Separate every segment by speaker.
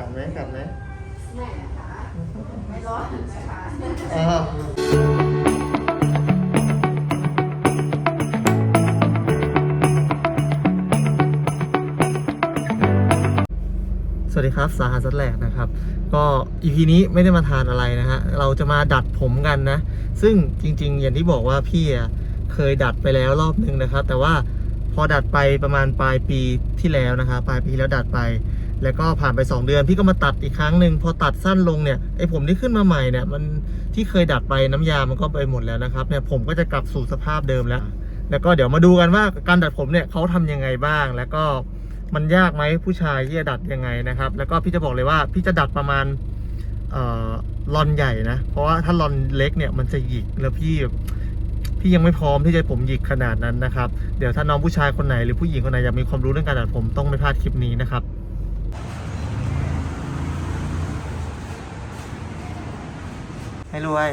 Speaker 1: กัดไหมกัดไหม
Speaker 2: ไม่นะคะไม่ร้อนนะคะ
Speaker 1: อ้าวสวัสดีครับ สาหัสแหลกนะครับ ก็อีพีนี้ไม่ได้มาทานอะไรนะฮะ เราจะมาดัดผมกันนะ ซึ่งจริง ๆ อย่างที่บอกว่าพี่อะเคยดัดไปแล้วรอบนึงนะครับ แต่ว่าพอดัดไปประมาณปลายปีที่แล้วนะครับปลายปีแล้วดัดไป แล้วก็ผ่านไป 2 เดือนพี่ก็มาตัดอีกครั้งหนึ่งพอตัดสั้นลงเนี่ยไอผมที่ขึ้นมาใหม่เนี่ยมันที่เคยดัดไปน้ำยามันก็ไปหมดแล้วนะครับเนี่ยผมก็จะกลับสู่สภาพเดิมแล้ว แล้วก็เดี๋ยวมาดูกันว่าการดัดผมเนี่ยเขาทำยังไงบ้าง แล้วก็มันยากไหมผู้ชายที่จะดัดยังไงนะครับ แล้วก็พี่จะบอกเลยว่าพี่จะดัดประมาณออลอนใหญ่นะ เพราะว่าถ้าลอนเล็กเนี่ยมันจะหยิกแล้วพี่พี่ยังไม่พร้อมที่จะผมหยิกขนาดนั้นนะครับ เดี๋ยวถ้าน้องผู้ชายคนไหนหรือผู้หญิงคนไหนอยากมีความรู้เรื่องการดัดผมต้องไม่พลาดคลิปนี้นะครับ ให้ รวย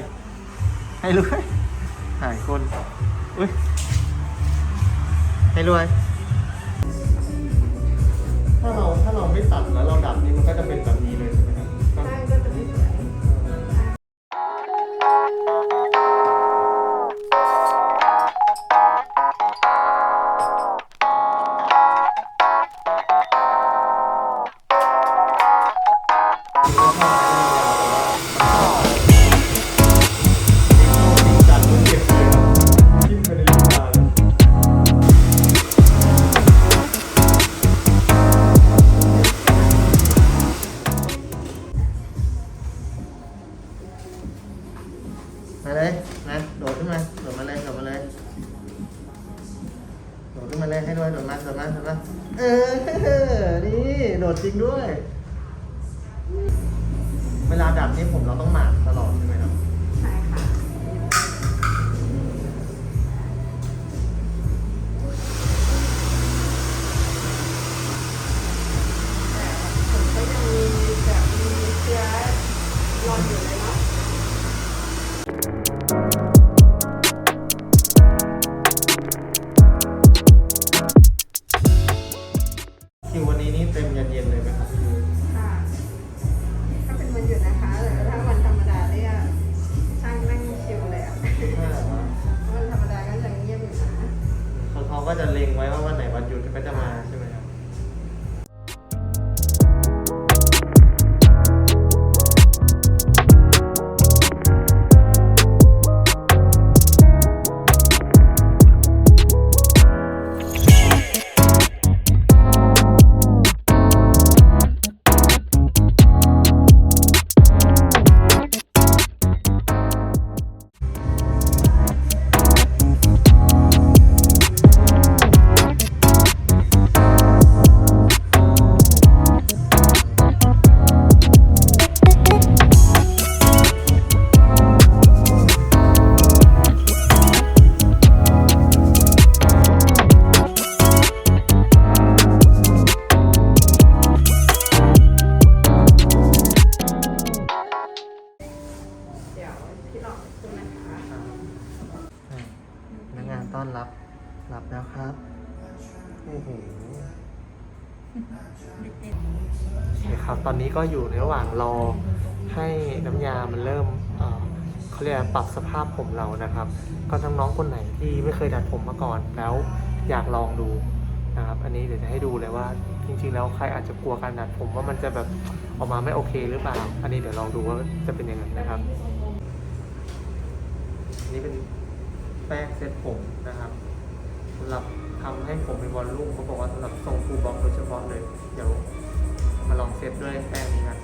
Speaker 1: ให้รวยหายคน อุ้ย ให้รวย ถ้าเราถ้าเราไม่ตัดแล้วเราดัดนี่มันก็จะเป็นแบบนี้เลยใช่ไหมครับ
Speaker 2: ใช่ก็จะไม่สวย
Speaker 1: มาเลยนะโดดขึ้นมาโดดมาเลยโดดมาเลยโดดขึ้นมาเลยให้ด้วยโดดมาโดดมาโดดมาเออนี่โดดจริงด้วย เวลาดัดนี่ผมเราต้องหมากตลอด คิววันนี้นี่เต็มยันเย็นเลยไหมครับ
Speaker 2: ค่ะ ถ้าเป็นวันหยุดนะคะแต่ถ้าวันธรรมดาเนี่ยช่างนั่งชิวเลยอะวันธรรมดาก็จะเงียบอยู่นะ
Speaker 1: เขาเขาก็จะเล็งไว้ว่าวันไหนวันหยุดก็จะมาใช่ไหมครับ
Speaker 2: พี่หลอกคุณนะคะ
Speaker 1: พนักงานต้อนรับหลับแล้วครับโอ้โหโอเครับ ตอนนี้ก็อยู่ในระหว่างรอให้น้ำยามันเริ่มเออเขาเรียกปรับสภาพผมเรานะครับ ก็ทั้งน้องคนไหนที่ไม่เคยดัดผมมาก่อนแล้วอยากลองดูนะครับ อันนี้เดี๋ยวจะให้ดูเลยว่า จริง ๆ แล้วใครอาจจะกลัวการดัดผมว่ามันจะแบบออกมาไม่โอเคหรือเปล่า อันนี้เดี๋ยวลองดูว่าจะเป็นยังไงนะครับ อันนี้เป็นแป้งเซ็ตผมนะครับสำหรับทำให้ผมเป็นวอลลุ่มเขาบอกว่าสำหรับทรงฟูลบ็อกซ์โดยเฉพาะเลย เดี๋ยวมาลองเซ็ตด้วยแป้งนี้กัน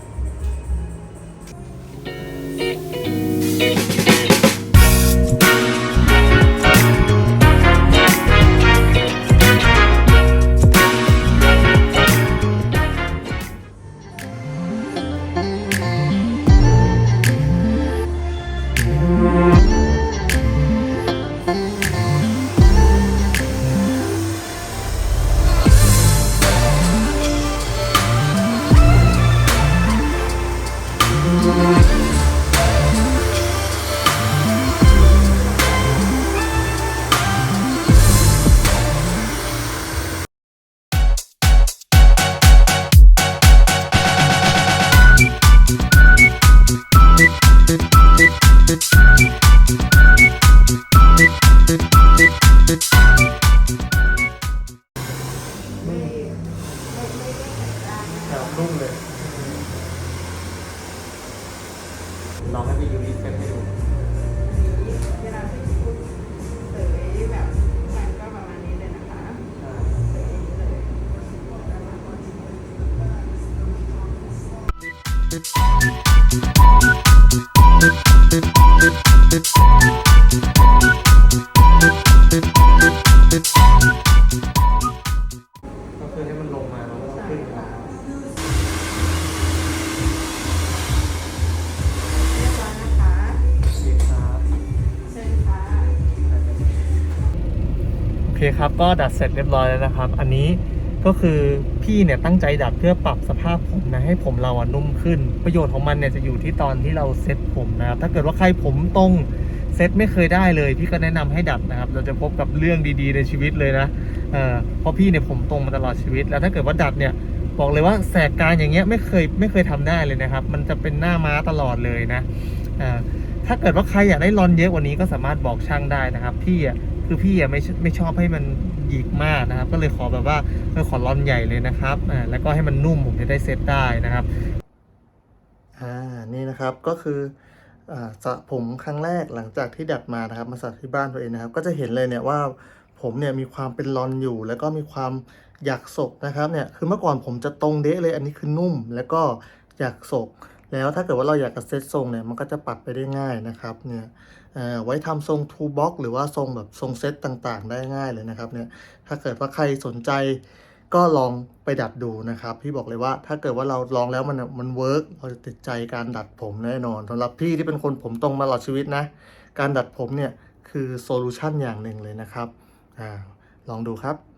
Speaker 2: ก็คื
Speaker 1: อให้มันลงมาแล้วก็ขึ้นมา
Speaker 2: เรียบร้อยนะคะ
Speaker 1: ดีครับ
Speaker 2: เชิญค่ะ
Speaker 1: โอเคครับก็ดัดเสร็จเรียบร้อยแล้วนะครับ อันนี้ ก็คือพี่เนี่ยตั้งใจดัดเพื่อปรับสภาพผมนะให้ผมเราอะนุ่มขึ้น ประโยชน์ของมันเนี่ยจะอยู่ที่ตอนที่เราเซ็ตผมนะครับถ้าเกิดว่าใครผมตรงเซ็ตไม่เคยได้เลยพี่ก็แนะนำให้ดัดนะครับ เราจะพบกับเรื่องดีๆในชีวิตเลยนะเออเพราะพี่เนี่ยผมตรงมาตลอดชีวิต แล้วถ้าเกิดว่าดัดเนี่ยบอกเลยว่าแสกการอย่างเงี้ยไม่เคยไม่เคยทำได้เลยนะครับ มันจะเป็นหน้าม้าตลอดเลยนะเออถ้าเกิดว่าใครอยากได้รอนเยอะกว่านี้ก็สามารถบอกช่างได้นะครับพี่อะ คือพี่อะไม่ชไม่ชอบให้มันหยิกมากนะครับ ก็เลยขอแบบว่าเออขอรอนใหญ่เลยนะครับอ่าแล้วก็ให้มันนุ่มผมจะได้เซตได้นะครับอ่านี่นะครับก็คืออ่าสระผมครั้งแรกหลังจากที่ดัดมานะครับ มาสระที่บ้านตัวเองนะครับ ก็จะเห็นเลยเนี่ยว่าผมเนี่ยมีความเป็นรอนอยู่ แล้วก็มีความหยักศกนะครับเนี่ยคือเมื่อก่อนผมจะตรงเดะเลยอันนี้คือนุ่ม แล้วก็หยักศก แล้วถ้าเกิดว่าเราอยากจะเซตทรงเนี่ยมันก็จะปรับไปได้ง่ายนะครับเนี่ยไว้ทำทรงทูบ็อกหรือว่าทรงแบบทรงเซตต่างๆ ได้ง่ายเลยนะครับเนี่ยถ้าเกิดว่าใครสนใจก็ลองไปดัดดูนะครับ พี่บอกเลยว่าถ้าเกิดว่าเราลองแล้วมันมันเวิร์กเราจะติดใจการดัดผมแน่นอนสำหรับพี่ที่เป็นคนผมตรงมาตลอดชีวิตนะ การดัดผมเนี่ยคือโซลูชันอย่างหนึ่งเลยนะครับอ่าลองดูครับ